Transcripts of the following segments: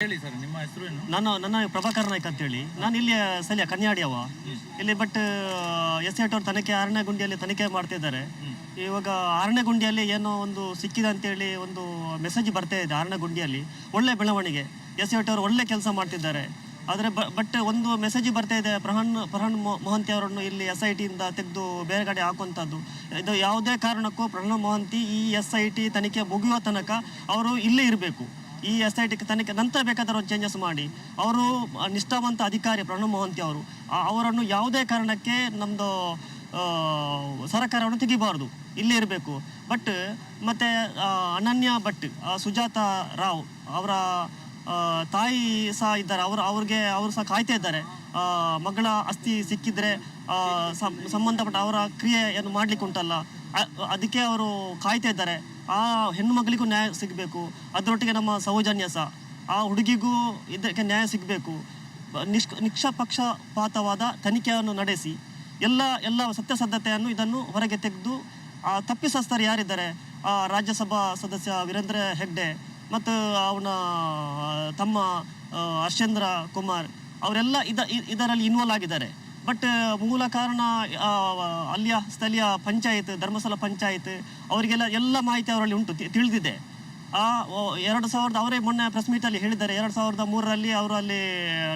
ಹೇಳಿ ಸರ್ ನಿಮ್ಮ ಹೆಸರು ಏನು? ನಾನು ನನ್ನ ಪ್ರಭಾಕರ್ ನಾಯ್ಕ ಅಂತೇಳಿ. ನಾನು ಇಲ್ಲಿ ಸ್ಥಳೀಯ ಕನ್ಯಾಡಿಯವ ಇಲ್ಲಿ ಬಟ್ ಎಸ್ ಐಟ್ ಅವ್ರು ತನಿಖೆ ಆರನೇ ಗುಂಡಿಯಲ್ಲಿ ತನಿಖೆ ಮಾಡ್ತಿದ್ದಾರೆ. ಇವಾಗ ಆರನೇ ಗುಂಡಿಯಲ್ಲಿ ಏನೋ ಒಂದು ಸಿಕ್ಕಿದೆ ಅಂತೇಳಿ ಒಂದು ಮೆಸೇಜ್ ಬರ್ತಾ ಇದೆ ಆರನೇ ಗುಂಡಿಯಲ್ಲಿ ಒಳ್ಳೆ ಬೆಳವಣಿಗೆ. ಎಸ್ ಐಟ್ ಅವರು ಒಳ್ಳೆ ಕೆಲಸ ಮಾಡ್ತಿದ್ದಾರೆ. ಆದರೆ ಬಟ್ ಒಂದು ಮೆಸೇಜ್ ಬರ್ತಾ ಇದೆ ಪ್ರಹಣ್ ಪ್ರಹಣ್ ಮೊ- ಮೊಹಂತಿ ಅವರನ್ನು ಇಲ್ಲಿ ಎಸ್ ಐ ಟಿಯಿಂದ ತೆಗೆದು ಬೇರೆ ಕಡೆ ಹಾಕುವಂಥದ್ದು ಇದು ಯಾವುದೇ ಕಾರಣಕ್ಕೂ ಪ್ರಹಾನ್ ಮೊಹಂತಿ ಈ ಎಸ್ ಐ ಟಿ ತನಿಖೆ ಮುಗಿಯುವ ತನಕ ಅವರು ಇಲ್ಲೇ ಇರಬೇಕು. ಈ ಎಸ್ ಐ ಟಿ ತನಿಖೆ ನಂತರ ಬೇಕಾದರೂ ಚೇಂಜಸ್ ಮಾಡಿ. ಅವರು ನಿಷ್ಠಾವಂತ ಅಧಿಕಾರಿ ಪ್ರಣಬ್ ಮೊಹಂತಿ ಅವರು ಅವರನ್ನು ಯಾವುದೇ ಕಾರಣಕ್ಕೆ ನಮ್ಮದು ಸರ್ಕಾರವನ್ನು ತೆಗಿಬಾರ್ದು. ಇಲ್ಲೇ ಇರಬೇಕು. ಬಟ್ ಮತ್ತು ಅನನ್ಯ ಭಟ್ ಸುಜಾತ ರಾವ್ ಅವರ ತಾಯಿ ಸಹ ಇದ್ದಾರೆ. ಅವರು, ಅವ್ರಿಗೆ, ಅವರು ಸಹ ಕಾಯ್ತಾ ಇದ್ದಾರೆ. ಮಗಳ ಅಸ್ಥಿ ಸಿಕ್ಕಿದ್ರೆ ಸಂಬಂಧಪಟ್ಟ ಅವರ ಕ್ರಿಯೆಯನ್ನು ಮಾಡ್ಲಿಕ್ಕೆ ಉಂಟಲ್ಲ ಅದಕ್ಕೆ ಅವರು ಕಾಯ್ತಾ ಇದ್ದಾರೆ. ಆ ಹೆಣ್ಣು ಮಗಳಿಗೂ ನ್ಯಾಯ ಸಿಗಬೇಕು. ಅದರೊಟ್ಟಿಗೆ ನಮ್ಮ ಸೌಜನ್ಯ ಸಹ ಆ ಹುಡುಗಿಗೂ ಇದಕ್ಕೆ ನ್ಯಾಯ ಸಿಗಬೇಕು. ನಿಷ್ಕ ನಿಷ್ಪಕ್ಷಪಾತವಾದ ತನಿಖೆಯನ್ನು ನಡೆಸಿ. ಎಲ್ಲ ಎಲ್ಲ ಸತ್ಯಸದ್ಧತೆಯನ್ನು ಇದನ್ನು ಹೊರಗೆ ತೆಗೆದು, ಆ ತಪ್ಪಿಸಸ್ಥರು ಯಾರಿದ್ದಾರೆ? ಆ ರಾಜ್ಯಸಭಾ ಸದಸ್ಯ ವೀರೇಂದ್ರ ಹೆಗ್ಡೆ ಮತ್ತು ಅವನ ತಮ್ಮ ಹರ್ಷೇಂದ್ರ ಕುಮಾರ್ ಅವರೆಲ್ಲ ಇದ ಇದರಲ್ಲಿ ಇನ್ವಾಲ್ವ್ ಆಗಿದ್ದಾರೆ. ಬಟ್ ಮೂಲ ಕಾರಣ ಅಲ್ಲಿಯ ಸ್ಥಳೀಯ ಪಂಚಾಯತ್, ಧರ್ಮಸ್ಥಳ ಪಂಚಾಯತ್, ಅವರಿಗೆಲ್ಲ ಎಲ್ಲ ಮಾಹಿತಿ ಅವರಲ್ಲಿ ಉಂಟು ತಿಳಿದಿದೆ. ಆ ಎರಡು ಸಾವಿರದ, ಅವರೇ ಮೊನ್ನೆ ಪ್ರೆಸ್ ಅಲ್ಲಿ ಹೇಳಿದ್ದಾರೆ, ಎರಡು ಸಾವಿರದ ಮೂರರಲ್ಲಿ ಅವರು ಅಲ್ಲಿ,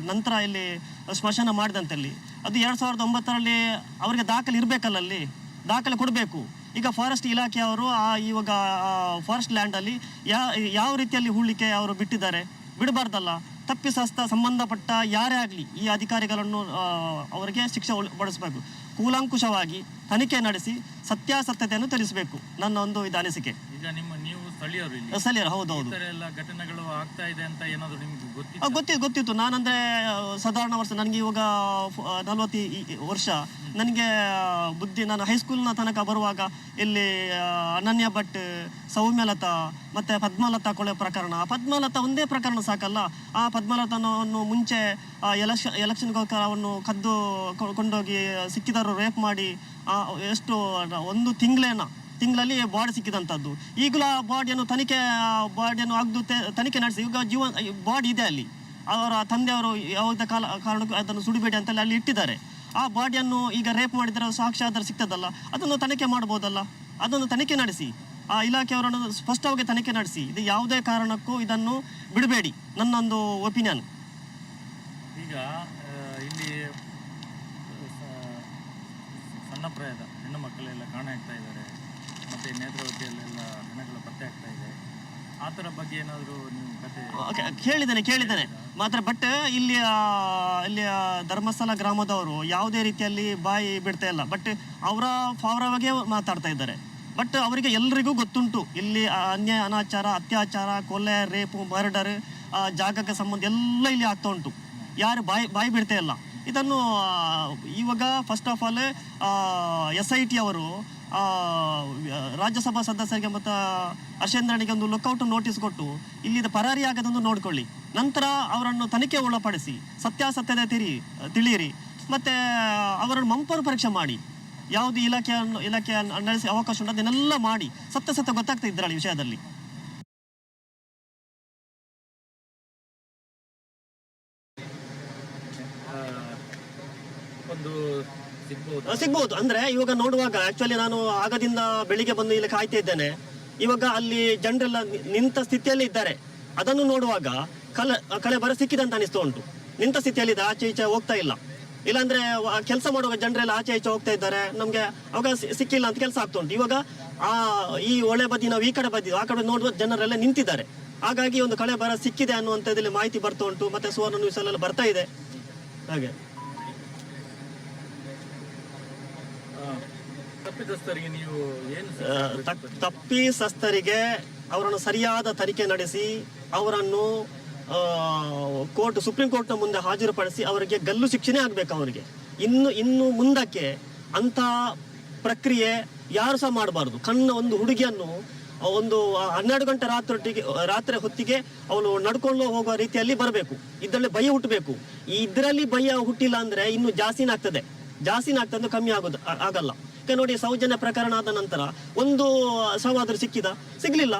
ನಂತರ ಇಲ್ಲಿ ಸ್ಮಶಾನ ಮಾಡಿದಂತಲ್ಲಿ. ಅದು ಎರಡು ಸಾವಿರದ ಒಂಬತ್ತರಲ್ಲಿ ಅವರಿಗೆ ದಾಖಲೆ ಇರಬೇಕಲ್ಲ ಅಲ್ಲಿ, ದಾಖಲೆ ಕೊಡಬೇಕು. ಈಗ ಫಾರೆಸ್ಟ್ ಇಲಾಖೆಯವರು ಆ, ಇವಾಗ ಫಾರೆಸ್ಟ್ ಲ್ಯಾಂಡಲ್ಲಿ ಯಾವ ಯಾವ ರೀತಿಯಲ್ಲಿ ಹೂಳಿಕೆ ಅವರು ಬಿಟ್ಟಿದ್ದಾರೆ? ಬಿಡಬಾರ್ದಲ್ಲ. ತಪ್ಪಿಸಸ್ತ ಸಂಬಂಧಪಟ್ಟ ಯಾರೇ ಆಗಲಿ ಈ ಅಧಿಕಾರಿಗಳನ್ನು ಅವರಿಗೆ ಶಿಕ್ಷೆ ಬಡಿಸಬೇಕು ಕೂಲಂಕುಷವಾಗಿ ತನಿಖೆ ನಡೆಸಿ ಸತ್ಯಾಸತ್ಯತೆಯನ್ನು ತಿಳಿಸಬೇಕು. ನನ್ನ ಒಂದು ಇದು ಅನಿಸಿಕೆ. ಈಗ ನಿಮ್ಮ ನೀವು ಸ್ಥಳೀಯರು ಇಲ್ಲಿ. ಸಲಿಯರ್ ಹೌದು ಈ ಹೌದು ತರ ಎಲ್ಲ ಘಟನೆಗಳು ಆಗ್ತಾ ಇದೆ ಅಂತ ಏನಾದ್ರು ನಿಮ್ಗೆ ಗೊತ್ತಿತ್ತು? ಗೊತ್ತಿತ್ತು ಗೊತ್ತಿತ್ತು. ನಾನಂದ್ರೆ ಸಾಧಾರಣ ವರ್ಷ ನನಗೆ ಇವಾಗ ನಲ್ವತ್ತು ವರ್ಷ. ನನಗೆ ಬುದ್ಧಿ ನಾನು ಹೈಸ್ಕೂಲ್ನ ತನಕ ಬರುವಾಗ ಇಲ್ಲಿ ಅನನ್ಯ ಭಟ್ ಸೌಮ್ಯಲತಾ ಮತ್ತೆ ಪದ್ಮಲತಾ ಕೊಳೆ ಪ್ರಕರಣ. ಆ ಪದ್ಮಲತಾ ಒಂದೇ ಪ್ರಕರಣ ಸಾಕಲ್ಲ. ಆ ಪದ್ಮಲತನವನ್ನು ಮುಂಚೆ ಎಲೆಕ್ಷನ್ ಎಲೆಕ್ಷನ್ಗೋಸ್ಕರ ಅವನ್ನು ಕದ್ದು ಕೊಂಡೋಗಿ ಸಿಕ್ಕಿದರು ರೇಪ್ ಮಾಡಿ ಆ, ಎಷ್ಟು ಒಂದು ತಿಂಗಳೇನ ತಿಂಗಳಲ್ಲಿ ಬಾಡಿ ಸಿಕ್ಕಿದಂಥದ್ದು ಈಗಲೂ ಆ ಬಾಡಿಯನ್ನು ತನಿಖೆ ಬಾಡಿಯನ್ನು ಅಗ್ದು ತನಿಖೆ ನಡೆಸಿ, ಈಗ ಜೀವ ಬಾಡಿ ಇದೆ ಅಲ್ಲಿ. ಅವರ ತಂದೆಯವರು ಯಾವುದೇ ಕಾಲ, ಕಾರಣಕ್ಕೂ ಅದನ್ನು ಸುಡಿಬೇಡಿ ಅಂತೇಳಿ ಅಲ್ಲಿ ಇಟ್ಟಿದ್ದಾರೆ. ಆ ಬಾಡಿಯನ್ನು ಈಗ ರೇಪ್ ಮಾಡಿದರೆ ಸಾಕ್ಷ್ಯಾಧಾರ ಸಿಗ್ತದಲ್ಲ, ಅದನ್ನು ತನಿಖೆ ಮಾಡ್ಬೋದಲ್ಲ ಅದನ್ನು ತನಿಖೆ ನಡೆಸಿ. ಆ ಇಲಾಖೆಯವರನ್ನು ಸ್ಪಷ್ಟವಾಗಿ ತನಿಖೆ ನಡೆಸಿ. ಇದು ಯಾವುದೇ ಕಾರಣಕ್ಕೂ ಇದನ್ನು ಬಿಡಬೇಡಿ, ನನ್ನೊಂದು ಒಪಿನಿಯನ್ ಈಗ ಇಲ್ಲಿ ಸಣ್ಣ ಪ್ರಾಯದ ಹೆಣ್ಣು ಮಕ್ಕಳೆಲ್ಲ ಕಾಣೆ ಆಗ್ತಾ ಇದ್ದಾರೆ. ಮತ್ತೆ ನೇತ್ರಾವತಿಯಲ್ಲೆಲ್ಲ ಹೆಣಗಳ ಪತ್ತೆ ಆಗ್ತಾ ಇದೆ. ಆ ಥರ ಬಗ್ಗೆ ಏನಾದರೂ ನೀವು ಕತೆ ಓಕೆ, ಕೇಳಿದ್ದೇನೆ ಕೇಳಿದ್ದೇನೆ. ಮಾತ್ರ ಬಟ್ ಇಲ್ಲಿ ಇಲ್ಲಿ ಧರ್ಮಸ್ಥಳ ಗ್ರಾಮದವರು ಯಾವುದೇ ರೀತಿಯಲ್ಲಿ ಬಾಯಿ ಬಿಡ್ತಾ ಇಲ್ಲ. ಬಟ್ ಅವರ ಫಾವರವಾಗೇ ಮಾತಾಡ್ತಾ ಇದ್ದಾರೆ. ಬಟ್ ಅವರಿಗೆ ಎಲ್ರಿಗೂ ಗೊತ್ತುಂಟು. ಇಲ್ಲಿ ಅನ್ಯಾಯ ಅನಾಚಾರ ಅತ್ಯಾಚಾರ ಕೊಲೆ ರೇಪು ಮರ್ಡರ್ ಜಾಗಕ್ಕೆ ಸಂಬಂಧ ಎಲ್ಲ ಇಲ್ಲಿ ಆಗ್ತಾ ಉಂಟು. ಯಾರು ಬಾಯಿ ಬಾಯಿ ಬಿಡ್ತಾ ಇಲ್ಲ. ಇದನ್ನು ಇವಾಗ first of all S I T ಅವರು ರಾಜ್ಯಸಭಾ ಸದಸ್ಯರಿಗೆ ಮತ್ತು ಹರ್ಷೇಂದ್ರನಿಗೆ ಒಂದು ಲುಕ್ಔಟ್ ನೋಟಿಸ್ ಕೊಟ್ಟು, ಇಲ್ಲಿದ ಪರಾರಿ ಆಗದೊಂದು ನೋಡಿಕೊಳ್ಳಿ. ನಂತರ ಅವರನ್ನು ತನಿಖೆ ಒಳಪಡಿಸಿ, ಸತ್ಯಾಸತ್ಯದ ತಿರಿ, ತಿಳಿಯಿರಿ. ಮತ್ತೆ, ಅವರನ್ನು ಮಂಪರು ಪರೀಕ್ಷೆ ಮಾಡಿ. ಯಾವುದು ಇಲಾಖೆಯನ್ನು ಇಲಾಖೆ ನಡೆಸಿ ಅವಕಾಶ ಉಂಟು, ಅದನ್ನೆಲ್ಲ ಮಾಡಿ. ಸತ್ಯ ಸತ್ಯ ಗೊತ್ತಾಗ್ತಾ ಇದ್ರಲ್ಲಿ ವಿಷಯದಲ್ಲಿ. ಒಂದು ಸಿಗ್ಬೋದು. ಆ, ಅಂದ್ರೆ ಇವಾಗ ನೋಡುವಾಗ ಆಕ್ಚುಲಿ ನಾನು ಆಗದಿಂದ ಬೆಳಿಗ್ಗೆ ಬಂದು ಇಲ್ಲಿ ಕಾಯ್ತಾ ಇದ್ದೇನೆ. ಇವಾಗ ಅಲ್ಲಿ ಜನರೆಲ್ಲ ನಿಂತ ಸ್ಥಿತಿಯಲ್ಲಿ ಇದ್ದಾರೆ. ಅದನ್ನು ನೋಡುವಾಗ ಕಲೆ ಕಳೆ ಬರ ಸಿಕ್ಕಿದಂತ ಅನಿಸ್ತಾ ಉಂಟು. ನಿಂತ ಸ್ಥಿತಿಯಲ್ಲಿ ಇದೆ ಆಚೆ ಈಚೆ ಹೋಗ್ತಾ ಇಲ್ಲ. ಇಲ್ಲಾಂದ್ರೆ ಕೆಲಸ ಮಾಡುವಾಗ ಜನರೆಲ್ಲ ಆಚೆ ಈಚೆ ಹೋಗ್ತಾ ಇದ್ದಾರೆ. ನಮ್ಗೆ ಅವಾಗ ಸಿಕ್ಕಿಲ್ಲ ಅಂತ ಕೆಲಸ ಆಗ್ತಾ ಉಂಟು. ಇವಾಗ ಆ ಈ ಒಳ್ಳೆ ಬದಿ ನಾವು ಈ ಕಡೆ ಬದಿ ಆ ಕಡೆ ನೋಡುವ ಜನರೆಲ್ಲ ನಿಂತಿದ್ದಾರೆ. ಹಾಗಾಗಿ ಒಂದು ಕಳೆ ಬರ ಸಿಕ್ಕಿದೆ ಅನ್ನುವಂಥದ್ದಲ್ಲಿ ಮಾಹಿತಿ ಬರ್ತಾ ಉಂಟು. ಮತ್ತೆ ಸುವರ್ಣ ಅಲ್ಲೆಲ್ಲ ಬರ್ತಾ ಇದೆ. ಹಾಗೆ ಆ, ತಪ್ಪಿತಸ್ಥರಿಗೆ ನೀವು ಏನು ಆ, ತಪ್- ಅವರನ್ನು ಸರಿಯಾದ ತನಿಖೆ ನಡೆಸಿ ಅವರನ್ನು ಕೋರ್ಟ್ ಸುಪ್ರೀಂ ಕೋರ್ಟ್ನ ಮುಂದೆ ಹಾಜರುಪಡಿಸಿ ಅವರಿಗೆ ಗಲ್ಲು ಶಿಕ್ಷಣೆ ಆಗ್ಬೇಕು ಅವರಿಗೆ. ಇನ್ನು ಇನ್ನು ಮುಂದಕ್ಕೆ ಅಂತ ಪ್ರಕ್ರಿಯೆ ಯಾರು ಸಹ ಮಾಡಬಾರ್ದು. ಕಣ್ಣ ಒಂದು ಹುಡುಗಿಯನ್ನು ಒಂದು ಹನ್ನೆರಡು ಗಂಟೆ ರಾತ್ರಿ ರಾತ್ರಿ ಹೊತ್ತಿಗೆ ಅವಳು ನಡ್ಕೊಂಡು ಹೋಗುವ ರೀತಿಯಲ್ಲಿ ಬರಬೇಕು. ಇದರಲ್ಲಿ ಭಯ ಹುಟ್ಟಬೇಕು. ಇದರಲ್ಲಿ ಭಯ ಹುಟ್ಟಿಲ್ಲ ಅಂದ್ರೆ ಇನ್ನು ಜಾಸ್ತಿನೇ ಆಗ್ತದೆ. ಜಾಸ್ತಿನೇ ಆಗ್ತದೆ ಕಮ್ಮಿ ಆಗೋದು ಆಗಲ್ಲ. ಈಗ ನೋಡಿ, ಸೌಜನ್ಯ ಪ್ರಕರಣ ಆದ ನಂತರ ಒಂದು ಶವಾದರೂ ಸಿಕ್ಕಿದ? ಸಿಗ್ಲಿಲ್ಲ.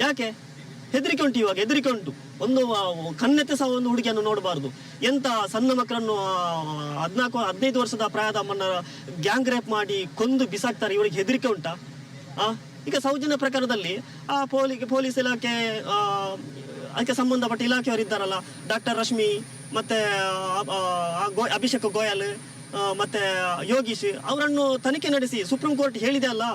ಯಾಕೆ? ಹೆದರಿಕೆ ಉಂಟು ಇವಾಗ, ಹೆದರಿಕೆ ಉಂಟು. ಒಂದು ಕನ್ನೆತ್ತೆ ಸಹ ಒಂದು ಹುಡುಗಿಯನ್ನು ನೋಡಬಾರ್ದು. ಎಂತ ಸಣ್ಣ ಮಕ್ಕಳನ್ನು ಹದಿನಾಲ್ಕು, ಹದಿನೈದು ವರ್ಷದ ಪ್ರಾಯದ ಅಮ್ಮನ ಗ್ಯಾಂಗ್ ರೇಪ್ ಮಾಡಿ ಕೊಂದು ಬಿಸಾಕ್ತಾರೆ. ಇವರಿಗೆ ಹೆದರಿಕೆ ಉಂಟಾ? ಆ, ಈಗ ಸೌಜನ್ಯ ಪ್ರಕರಣದಲ್ಲಿ, ಆ, ಪೋಲಿ, ಪೊಲೀಸ್ ಇಲಾಖೆ ಅದಕ್ಕೆ ಸಂಬಂಧಪಟ್ಟ ಇಲಾಖೆಯವರು ಇದ್ದಾರಲ್ಲ ಡಾಕ್ಟರ್ ರಶ್ಮಿ, ಮತ್ತೆ ಅಭಿಷೇಕ್ ಗೋಯಲ್ ಮತ್ತೆ ಯೋಗೀಶ್ ಅವರನ್ನು ತನಿಖೆ ನಡೆಸಿ ಸುಪ್ರೀಂ ಕೋರ್ಟ್ ಹೇಳಿದೆ ಅಲ್ಲ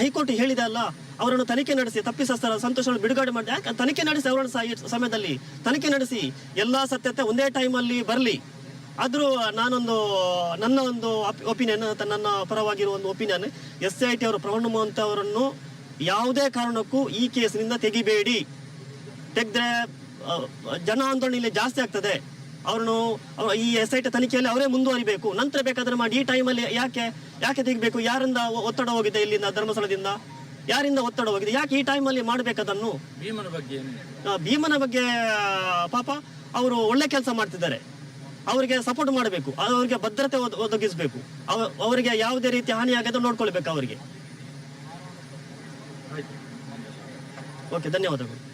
ಹೈಕೋರ್ಟ್ ಹೇಳಿದೆ ಅಲ್ಲ, ಅವರನ್ನು ತನಿಖೆ ನಡೆಸಿ ತಪ್ಪಿಸಸ್ತರ ಸಂತೋಷವನ್ನು ಬಿಡುಗಡೆ ಮಾಡಿ, ಯಾಕೆ ತನಿಖೆ ನಡೆಸಿ ಅವರನ್ನು ಸಮಯದಲ್ಲಿ ತನಿಖೆ ನಡೆಸಿ ಎಲ್ಲಾ ಸತ್ಯತೆ ಒಂದೇ ಟೈಮಲ್ಲಿ ಬರಲಿ. ಆದರೂ ನಾನೊಂದು, ನನ್ನ ಒಂದು ಒಪಿನಿಯನ್, ನನ್ನ ಪರವಾಗಿರುವ ಒಂದು ಒಪಿನಿಯನ್, ಎಸ್ ಐ ಟಿ ಅವರು ಪ್ರವೀಣ್ ಮೋಹಂತ್ ಅವರನ್ನು ಯಾವುದೇ ಕಾರಣಕ್ಕೂ ಈ ಕೇಸಿನಿಂದ ತೆಗಿಬೇಡಿ. ತೆಗೆದ್ರೆ ಜನ ಆಂದೋಲನ ಇಲ್ಲಿ ಜಾಸ್ತಿ ಆಗ್ತದೆ. ಅವ್ರನ್ನು ಅವ್ರ- ಈ ಎಸ್ ಐ ಟಿ ತನಿಖೆಯಲ್ಲಿ ಅವರೇ ಮುಂದುವರಿಬೇಕು. ನಂತರ ಬೇಕಾದ್ರೆ ಮಾಡಿ. ಈ ಟೈಮಲ್ಲಿ ಯಾಕೆ ಯಾಕೆ ತೆಗಿಬೇಕು? ಯಾರಿಂದ ಒತ್ತಡ ಹೋಗಿದೆ ಇಲ್ಲಿಂದ ಧರ್ಮಸ್ಥಳದಿಂದ? ಯಾರಿಂದ ಒತ್ತಡ ಹೋಗಿದೆ? ಯಾಕೆ ಈ ಟೈಮಲ್ಲಿ ಮಾಡಬೇಕದನ್ನು? ಭೀಮನ ಬಗ್ಗೆ ಭೀಮನ ಬಗ್ಗೆ ಪಾಪ ಅವರು ಒಳ್ಳೆ ಕೆಲಸ ಮಾಡ್ತಿದ್ದಾರೆ. ಅವರಿಗೆ ಸಪೋರ್ಟ್ ಮಾಡಬೇಕು. ಅವರಿಗೆ ಭದ್ರತೆ ಒದ- ಒದಗಿಸಬೇಕು. ಅವ- ಅವರಿಗೆ ಯಾವುದೇ ರೀತಿ ಹಾನಿಯಾಗದ ನೋಡ್ಕೊಳ್ಬೇಕು ಅವರಿಗೆ. ಓಕೆ ಧನ್ಯವಾದಗಳು.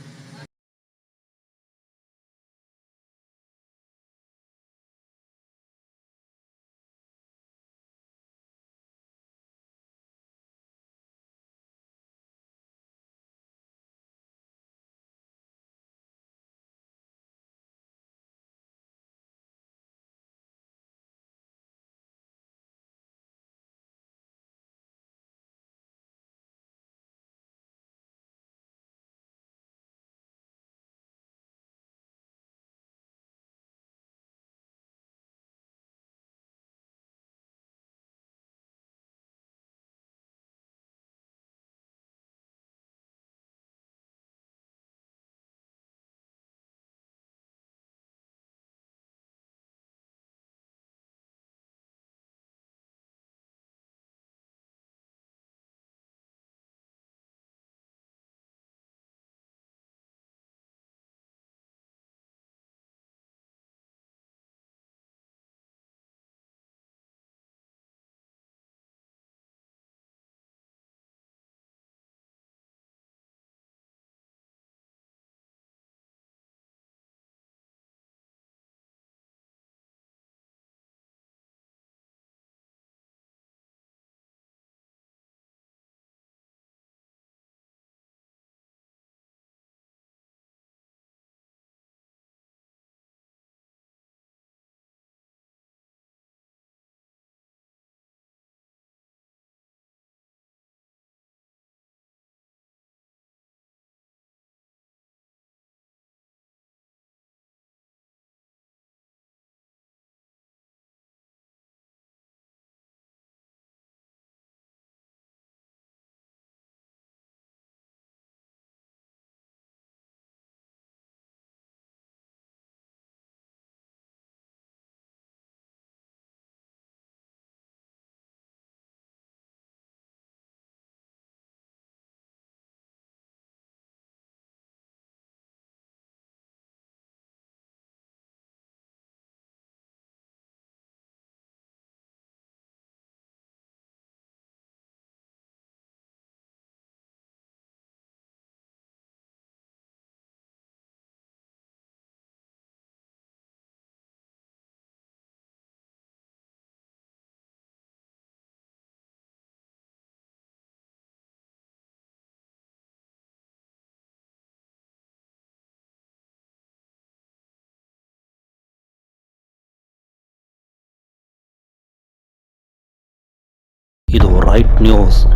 right news.